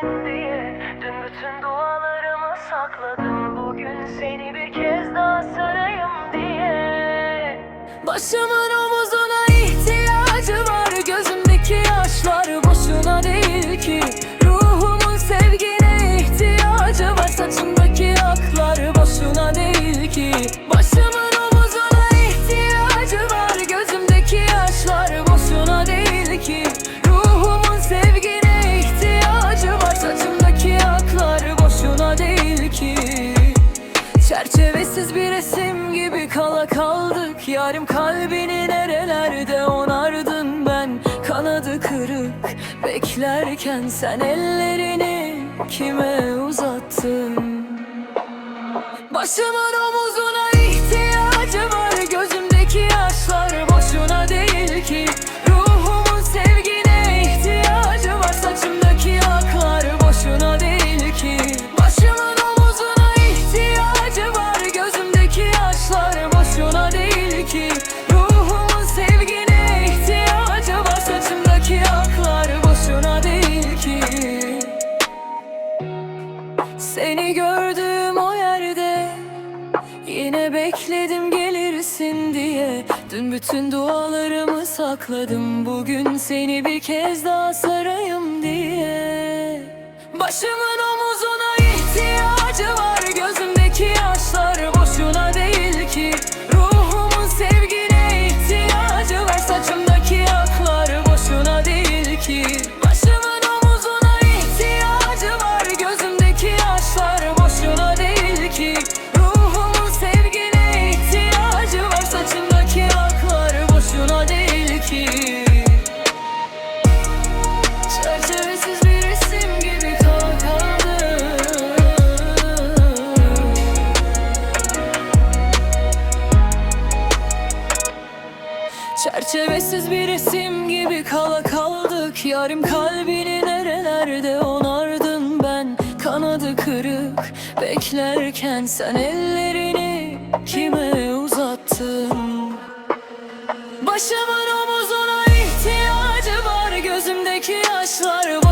gittin diye Dün bütün dualarımı sakladım Bugün seni bir kez daha sarayım diye. Başımın omuzuna ihtiyacı var Gözümdeki yaşlar boşuna değil ki. Ruhumun sevgine ihtiyacı var Saçımdaki aklar boşuna değil ki. Kaldık. Yarım kalbini nerelerde onardın ben? Kanadı kırık. Beklerken sen ellerini kime uzattın? Başımın omuzuna Yine bekledim gelirsin diye. Dün bütün dualarımı sakladım. Bugün seni bir kez daha sarayım diye. Başımın omuzuna Çerçevesiz bir resim gibi kala kaldık. Yarim kalbini nerelerde onardım ben? Kanadı kırık beklerken sen ellerini kime uzattın? Başımın omuzuna ihtiyacı var gözümdeki yaşlar var.